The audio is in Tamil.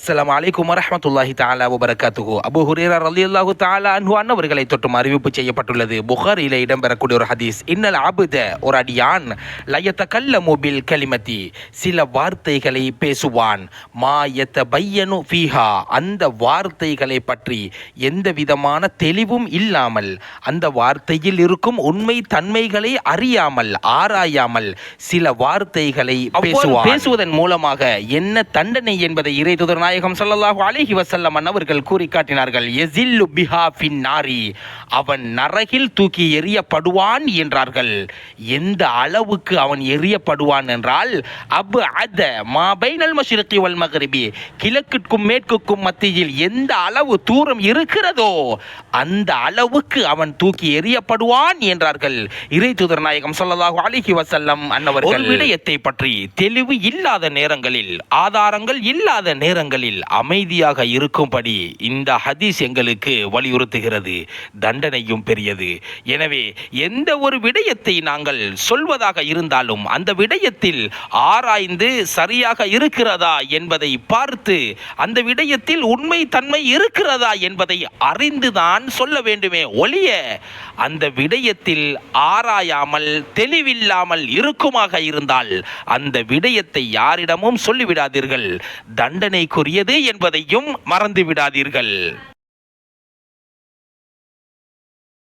அஸ்ஸலாமு அலைக்கும் வரஹ்மத்துல்லாஹி தஆலா வபரகாத்துஹு. அபூ ஹுரைரா ரலியல்லாஹு தஆலா அன்ஹு அன்னவர்களை தொட்டும் அறிவிப்பு செய்யப்பட்டுள்ளது. புகாரில இடம்பெறக்கூடிய ஒரு ஹதீஸ் இன்னல் அபுத ஒரு அடியான் லயத்தகல்லமு பில் கலிமதி. சில வார்த்தைகளை பேசுவான். மா யத்தபையனு ஃபீஹா. அந்த வார்த்தைகளை பற்றி எந்த விதமான தெளிவும் இல்லாமல் அந்த வார்த்தையில் இருக்கும் உண்மை தன்மைகளை அறியாமல் ஆராயாமல் சில வார்த்தைகளை பேசுவான். பேசுவதன் மூலமாக என்ன தண்டனை என்பதை இறைதுதர் நாயகம் ஸல்லல்லாஹு அலிஹி வசல்லம் அவர்கள் கூறி காட்டினார்கள் எசில்லு பிஹா நாரி. அவன் நரகில் தூக்கி எறியப்படுவான் என்றார்கள். எந்த அளவுக்கு அவன் எறியப்படுவான் என்றால் அபு அத மா பைனல் மஷ்ரிகி வல் மகரிபி. கிழக்குக்கும் மேற்குக்கும் மத்தியில் எந்த அளவு தூரம் இருக்கிறதோ அந்த அளவுக்கு அவன் தூக்கி எறியப்படுவான் என்றார்கள். இறை தூதர் நாயகம் ஸல்லல்லாஹு அலிஹி வசல்லம் அன்னவர்கள் விடயத்தை பற்றி தெளிவு இல்லாத நேரங்களில் ஆதாரங்கள் இல்லாத நேரங்கள் நேரங்களில் அமைதியாக இருக்கும்படி இந்த ஹதீஸ் எங்களுக்கு வலியுறுத்துகிறது. தண்டனையும் பெரியது. எனவே எந்த ஒரு விடயத்தை நாங்கள் சொல்வதாக இருந்தாலும் அந்த விடயத்தில் ஆராய்ந்து சரியாக இருக்கிறதா என்பதை பார்த்து அந்த விடயத்தில் உண்மை தன்மை இருக்கிறதா என்பதை அறிந்துதான் சொல்ல வேண்டுமே ஒழிய அந்த விடயத்தில் ஆராயாமல் தெளிவில்லாமல் இருக்குமாக இருந்தால் அந்த விடயத்தை யாரிடமும் சொல்லிவிடாதீர்கள். தண்டனைக்குரியது என்பதையும் மறந்து விடாதீர்கள்.